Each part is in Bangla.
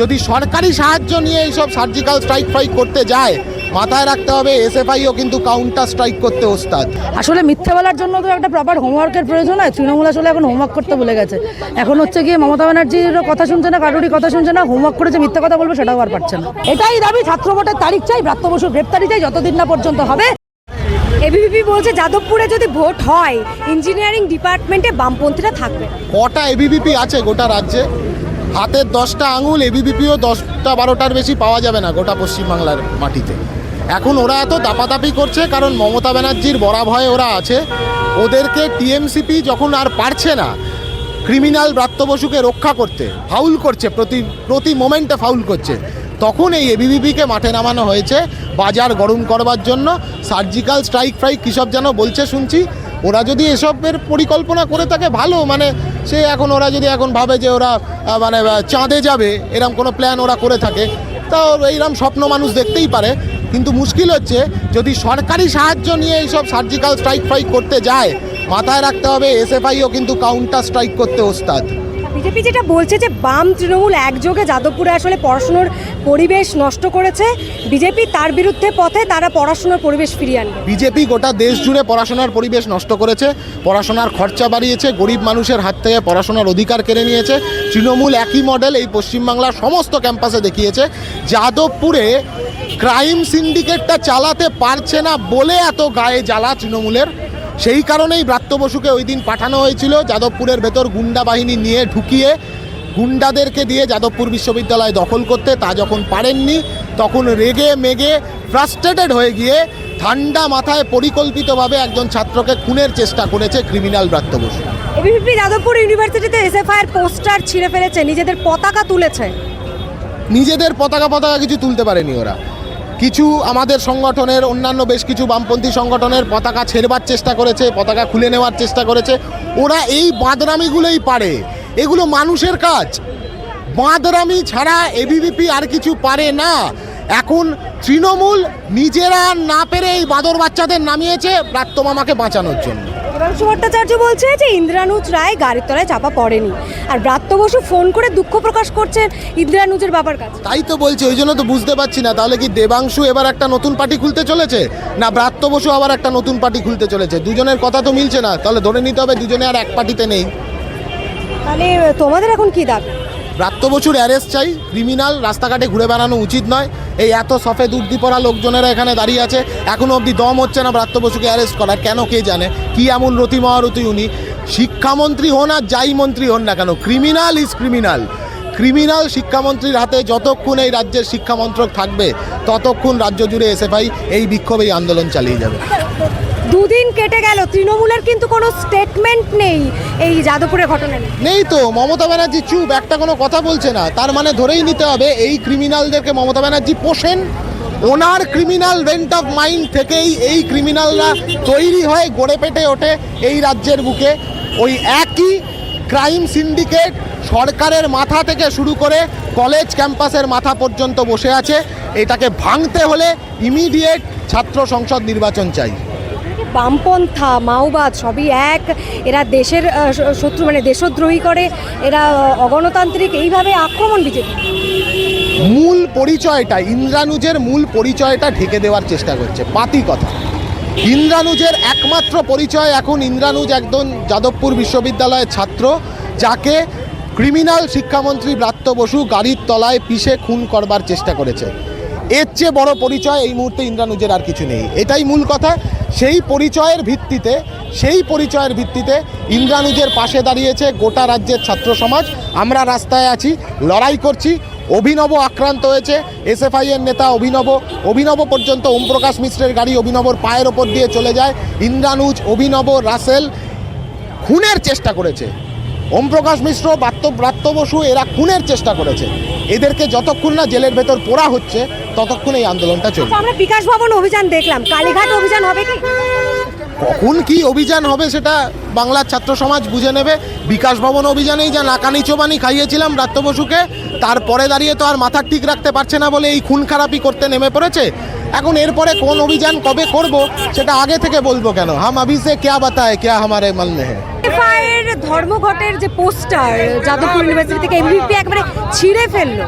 যদি সরকারি সাহায্য নিয়ে এইসব সার্জিক্যাল স্ট্রাইক ফাইক করতে যায়, মাথায় রাখতে হবে এসএফআইও কিন্তু কাউন্টার স্ট্রাইক করতে ওস্তাদ। আসলে মিথ্যে বলার জন্য তো একটা প্রপার হোমওয়ার্কের প্রয়োজন হয়। তৃণমূল আসলে এখন হোমওয়ার্ক করতে ভুলে গেছে। এখন হচ্ছে গিয়ে মমতা ব্যানার্জিরও কথা শুনছে না, কারোরই কথা শুনছে না হোমওয়ার্ক করে যে মিথ্যে কথা বলব সেটাও আর পারছে না। এটাই দাবি, ছাত্র ভোটের তারিখ চাই, ব্রাত্য বসুর গ্রেপ্তারি চাই, যতদিন না পর্যন্ত হবে। এবিভিপি বলছে যাদবপুরে যদি ভোট হয় ইঞ্জিনিয়ারিং ডিপার্টমেন্টে বামপন্থীরা থাকবে। কটা এবিবিপি আছে গোটা রাজ্যে? হাতের দশটা আঙুল এবিবিপিও দশটা বারোটার বেশি পাওয়া যাবে না গোটা পশ্চিমবাংলার মাটিতে। এখন ওরা এত দাপাদাপি করছে কারণ মমতা ব্যানার্জির বড়া ভয়ে ওরা আছে। ওদেরকে টিএমসিপি যখন আর পারছে না ক্রিমিনাল ব্রাত্য বসুকে রক্ষা করতে ফাউল করছে, প্রতি প্রতি মোমেন্টে ফাউল করছে। তখন এই এবিভিপিকে মাঠে নামানো হয়েছে। বাজার গরম করবার জন্য সার্জিক্যাল স্ট্রাইক ফ্রাইক কী সব যেন বলছে শুনছি। ওরা যদি এসবের পরিকল্পনা করে থাকে, ভালো। মানে সে এখন ওরা যদি এখন ভাবে যে ওরা মানে চাঁদে যাবে, এরম কোনো প্ল্যান ওরা করে থাকে, তা এইরকম স্বপ্ন মানুষ দেখতেই পারে। কিন্তু মুশকিল হচ্ছে, যদি সরকারি সাহায্য নিয়ে এইসব সার্জিক্যাল স্ট্রাইক ফ্রাইক করতে যায়, মাথায় রাখতে হবে এসএফআইও কিন্তু কাউন্টার স্ট্রাইক করতে ওস্তাদ। বিজেপি যেটা বলছে যে বাম তৃণমূল একযোগে যাদবপুরে আসলে পড়াশুনোর পরিবেশ নষ্ট করেছে, বিজেপি তার বিরুদ্ধে পথে তারা পড়াশোনার পরিবেশ ফিরিয়ে আনবে। বিজেপি গোটা দেশ জুড়ে পড়াশোনার পরিবেশ নষ্ট করেছে, পড়াশোনার খরচা বাড়িয়েছে, গরিব মানুষের হাত থেকে পড়াশোনার অধিকার কেড়ে নিয়েছে, তৃণমূল একই মডেল এই পশ্চিমবাংলার সমস্ত ক্যাম্পাসে দেখিয়েছে, যাদবপুরে ক্রাইম সিন্ডিকেটটা চালাতে পারছে না বলে এত গায়ে জ্বালা তৃণমূলের। সেই কারণেই ব্রাত্য বসুকে ওই দিন পাঠানো হয়েছিল যাদবপুরের ভেতর গুন্ডা বাহিনী নিয়ে ঢুকিয়ে গুন্ডাদেরকে দিয়ে যাদবপুর বিশ্ববিদ্যালয় দখল করতে তা যখন পারেননি তখন রেগে মেগে ফ্রাস্ট্রেটেড হয়ে গিয়ে ঠান্ডা মাথায় পরিকল্পিতভাবে একজন ছাত্রকে খুনের চেষ্টা করেছে ক্রিমিনাল ব্রাত্য বসু। এবিভিপি যাদবপুর ইউনিভার্সিটিতে এসএফআই এর পোস্টার ছিঁড়ে ফেলেছে নিজেদের পতাকা তুলেছে। নিজেদের পতাকা পতাকা কিছু তুলতে পারেনি ওরা। কিছু আমাদের সংগঠনের, অন্যান্য বেশ কিছু বামপন্থী সংগঠনের পতাকা ছেড়বার চেষ্টা করেছে, পতাকা খুলে নেওয়ার চেষ্টা করেছে। ওরা এই বাঁদরামিগুলোই পারে। এগুলো মানুষের কাজ। বাঁদরামি ছাড়া এবিভিপি আর কিছু পারে না। এখন তৃণমূল নিজেরা না পেরে এই বাঁদর বাচ্চাদের নামিয়েছে মামাকে বাঁচানোর জন্য। দেবাংশু ভট্টাচার্য বলছে যে ইন্দ্রানুজ রায় গাড়ির তলায় চাপা পড়েনি। আর ব্রাত্য বসু ফোন করে দুঃখ প্রকাশ করছেন ইন্দ্রানুজের বাবার কাছে। তাই তো বলছি ওই জন্য তো বুঝতে পারছি না তাহলে কি দেবাংশু এবার একটা নতুন পার্টি খুলতে চলেছে? না ব্রাত্য বসু আবার একটা নতুন পার্টি খুলতে চলেছে? দুজনের কথা তো মিলছে না তাহলে ধরে নিতে হবে দুজনে আর এক পার্টিতে নেই। তাহলে তোমাদের এখন কি দাবি? বসুর অ্যারেস্ট চাই। ক্রিমিনাল রাস্তাঘাটে ঘুরে বেড়ানো উচিত নয়। এই এত সফেদ পরা লোকজনেরা এখানে দাঁড়িয়ে আছে। এখনও অবধি দম হচ্ছে না ব্রাত্য বসুকে অ্যারেস্ট করার। কেন কে জানে? কি এমন রতি মহারতি উনি? শিক্ষামন্ত্রী হন আর যাই মন্ত্রী হন না কেন ক্রিমিনাল ইজ ক্রিমিনাল ক্রিমিনাল শিক্ষামন্ত্রীর হাতে যতক্ষণ এই রাজ্যের শিক্ষামন্ত্রক থাকবে, ততক্ষণ রাজ্য জুড়ে এসএফআই এই বিক্ষোভ এই আন্দোলন চালিয়ে যাবে। দুদিন কেটে গেল, তৃণমূলের কিন্তু কোনো স্টেটমেন্ট নেই এই যাদবপুরের ঘটনা নেই তো, মমতা ব্যানার্জি চুপ, একটা কোনো কথা বলছে না। তার মানে ধরেই নিতে হবে, এই ক্রিমিনালদেরকে মমতা ব্যানার্জি পোষেন। ওনার ক্রিমিনাল রেন্ট অফ মাইন্ড থেকেই এই ক্রিমিনালরা তৈরি হয়, গড়ে পেটে ওঠে এই রাজ্যের বুকে। ওই একই ক্রাইম সিন্ডিকেট সরকারের মাথা থেকে শুরু করে কলেজ ক্যাম্পাসের মাথা পর্যন্ত বসে আছে। এটাকে ভাঙতে হলে ইমিডিয়েট ছাত্র সংসদ নির্বাচন চাই। বামপন্থা, মাওবাদ সবই এক। এরা দেশের শত্রু মানে দেশদ্রোহী করে। এরা অগণতান্ত্রিক। এইভাবে আক্রমণ বিজেপি। মূল পরিচয়টা, ইন্দ্রানুজের মূল পরিচয়টা ঢেকে দেওয়ার চেষ্টা করছে। পাতি কথা। ইন্দ্রানুজের একমাত্র পরিচয় এখন ইন্দ্রানুজ একজন যাদবপুর বিশ্ববিদ্যালয়ের ছাত্র, যাকে ক্রিমিনাল শিক্ষামন্ত্রী ব্রাত্য বসু গাড়ির তলায় পিষে খুন করবার চেষ্টা করেছে। এর চেয়ে বড় পরিচয় এই মুহূর্তে ইন্দ্রানুজের আর কিছু নেই। এটাই মূল কথা। সেই পরিচয়ের ভিত্তিতে, সেই পরিচয়ের ভিত্তিতে ইন্দ্রানুজের পাশে দাঁড়িয়েছে গোটা রাজ্যের ছাত্র সমাজ। আমরা রাস্তায় আছি, লড়াই করছি, অভিনব আক্রান্ত হয়েছে এসএফআই এর নেতা অভিনব। অভিনব পর্যন্ত ওমপ্রকাশ মিশ্রের গাড়ি অভিনবর পায়ের ওপর দিয়ে চলে যায়। ইন্দ্রানুজ অভিনব, রাসেল খুনের চেষ্টা করেছে। ওমপ্রকাশ মিশ্র বাত্য ব্রাত্য বসু এরা খুনের চেষ্টা করেছে। এদেরকে যতক্ষণ না জেলের ভেতর পোড়া হচ্ছে ততক্ষণ এই আন্দোলনটা চলবে। আচ্ছা, আমরা বিকাশ ভবন অভিযান দেখলাম। কালীঘাট অভিযান হবে কি? কখন কি অভিযান হবে সেটা বাংলার ছাত্র সমাজ বুঝে নেবে। বিকাশ ভবন অভিযানেই যা নাকানি চোবানি খাইয়েছিলাম ব্রাত্য বসুকে তারপরে দাঁড়িয়ে তো আর মাথা ঠিক রাখতে পারছে না বলে এই খুন খারাপি করতে নেমে পড়েছে। এখন এরপরে কোন অভিযান কবে করব সেটা আগে থেকে বলব কেন? হাম আভি সে ক্যা বাতায় ক্যা হামারে মন মে হ্যায় এর ধর্মঘটের যে পোস্টার যাদবপুর ইউনিভার্সিটি থেকে এমবিপি একবারে ছিঁড়ে ফেলল।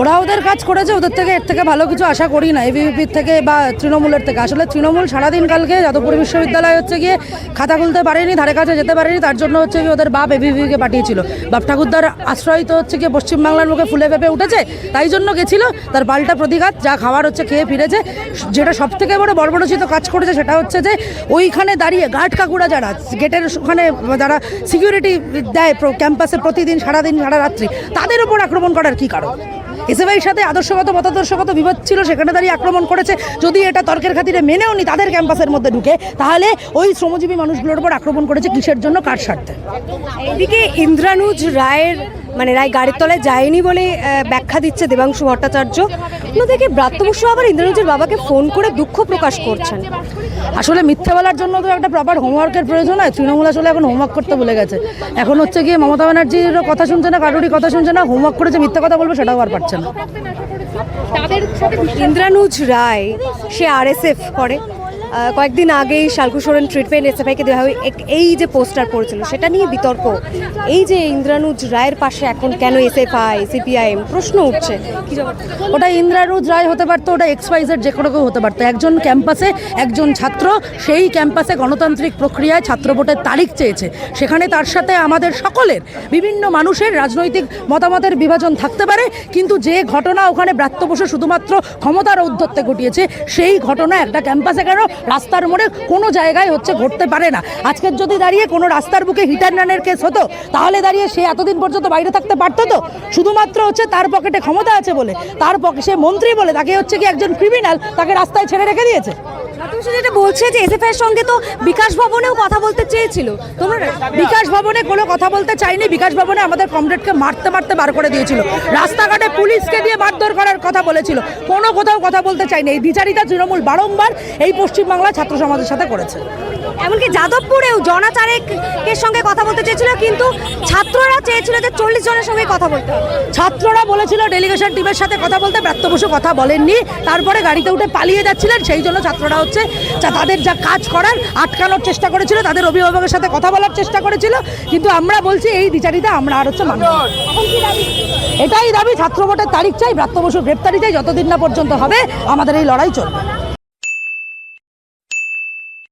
ওরা ওদের কাজ করেছে, ওদের থেকে এর থেকে ভালো কিছু আশা করি না এবিভিপির থেকে বা তৃণমূলের থেকে। আসলে তৃণমূল সারাদিন কালকে যাদবপুর বিশ্ববিদ্যালয় হচ্ছে গিয়ে খাতা খুলতে পারেনি, ধারে কাছে যেতে পারেনি, তার জন্য হচ্ছে গিয়ে ওদের বাপ এবিভিকে পাঠিয়েছিল। বাপ ঠাকুরদার আশ্রয় তো হচ্ছে গিয়ে পশ্চিমবাংলার মুখে ফুলে পেঁপে উঠেছে, তাই জন্য গেছিল, তার পাল্টা প্রতিঘাত, যা খাওয়ার হচ্ছে খেয়ে ফিরেছে। যেটা সব থেকে বড় বর্বরচিত কাজ করেছে সেটা হচ্ছে যে, ওইখানে দাঁড়িয়ে গার্ড কাকুরা যারা, গেটের ওখানে যারা সিকিউরিটি দেয় ক্যাম্পাসে প্রতিদিন, সারাদিন, সারা রাত্রি, তাদের উপর আক্রমণ করার কি কারণ? এসএফআইয়ের সাথে আদর্শগত, মতাদর্শগত বিবাদ ছিল, সেখানে দাঁড়িয়ে আক্রমণ করেছে। যদি এটা তর্কের খাতিরে মেনেও নি, তাদের ক্যাম্পাসের মধ্যে ঢুকে, তাহলে ওই শ্রমজীবী মানুষগুলোর উপর আক্রমণ করেছে, কিসের জন্য, কার স্বার্থে? এদিকে ইন্দ্রানুজ রায়ের মানে রায় গাড়ির তলায় যায়নি বলে ব্যাখ্যা দিচ্ছে দেবাংশু ভট্টাচার্য। অন্যদিকে ব্রাত্য বসু আবার ইন্দ্রানুজের বাবাকে ফোন করে দুঃখ প্রকাশ করছেন। আসলে মিথ্যে বলার জন্য তো একটা প্রপার হোমওয়ার্কের প্রয়োজন হয়। তৃণমূল আসলে এখন হোমওয়ার্ক করতে ভুলে গেছে। এখন হচ্ছে গিয়ে মমতা ব্যানার্জিরও কথা শুনছে না কারোরই কথা শুনছে না হোমওয়ার্ক করে যে মিথ্যা কথা বলবে সেটাও আর পারছে না। ইন্দ্রানুজ রায় সে আরএসএফ করে। কয়েকদিন আগেই শালকু সোরেন ট্রিটমেন্ট এসএফআইকে দেওয়া হয়। এই যে পোস্টার পড়েছিল, সেটা নিয়ে বিতর্ক। এই যে ইন্দ্রানুজ রায়ের পাশে এখন কেন এসএফআই সিপিআইএম প্রশ্ন উঠছে। ওটা ইন্দ্রানুজ রায় হতে পারতো, ওটা এক্সপাইজের যে কোনো কেউ হতে পারতো। একজন ক্যাম্পাসে একজন ছাত্র, সেই ক্যাম্পাসে গণতান্ত্রিক প্রক্রিয়ায় ছাত্র ভোটের তারিখ চেয়েছে। সেখানে তার সাথে আমাদের সকলের, বিভিন্ন মানুষের রাজনৈতিক মতামতের বিভাজন থাকতে পারে। কিন্তু যে ঘটনা ওখানে ব্রাত্য বসে শুধুমাত্র ক্ষমতার ঔদ্ধত্যে ঘটিয়েছে, সেই ঘটনা একটা ক্যাম্পাসে কেন রাস্তার মোড়ে কোনো জায়গায় হচ্ছে ঘটতে পারে না। আজকের যদি দাঁড়িয়ে কোনো রাস্তার বুকে হিটার রানের কেস হতো, তাহলে দাঁড়িয়ে সে এতদিন পর্যন্ত বাইরে থাকতে পারতো তো? শুধুমাত্র হচ্ছে তার পকেটে ক্ষমতা আছে বলে, তার পকে, সে মন্ত্রী বলে, তাকে হচ্ছে কি একজন ক্রিমিনাল তাকে রাস্তায় ছেড়ে রেখে দিয়েছে? তুমি যেটা বলছে যে এসএফআই এর সঙ্গে তো বিকাশ ভবনেও কথা বলতে চেয়েছিল। তোমরা বিকাশ ভবনে কোনো কথা বলতে চাইনি বিকাশ ভবনে আমাদের কমরেডকে মারতে মারতে বার করে দিয়েছিল। রাস্তাঘাটে পুলিশকে দিয়ে মারধর করার কথা বলেছিল। কোনো কোথাও কথা বলতে চাইনি। এই বিচারিতা তৃণমূল বারংবার এই পশ্চিমবাংলা ছাত্র সমাজের সাথে করেছে। এমনকি যাদবপুরেও জনা চারেকের সঙ্গে কথা বলতে চেয়েছিল কিন্তু ছাত্ররা চেয়েছিল যে চল্লিশ জনের সঙ্গে কথা বলতে ছাত্ররা বলেছিল ডেলিগেশন টিমের সাথে কথা বলতে ব্রাত্য বসু কথা বলেননি। তারপরে গাড়িতে উঠে পালিয়ে যাচ্ছিলেন সেই জন্য ছাত্ররা হচ্ছে, যা তাদের যা কাজ করার আটকানোর চেষ্টা করেছিল, তাদের অভিভাবকের সাথে কথা বলার চেষ্টা করেছিল, কিন্তু আমরা বলছি এই বিচারিতা আমরা আর হচ্ছে এটাই দাবি, ছাত্র ভোটের তারিখ চাই, ব্রাত্য বসুর গ্রেপ্তারি চাই, যতদিন না পর্যন্ত হবে, আমাদের এই লড়াই চলবে।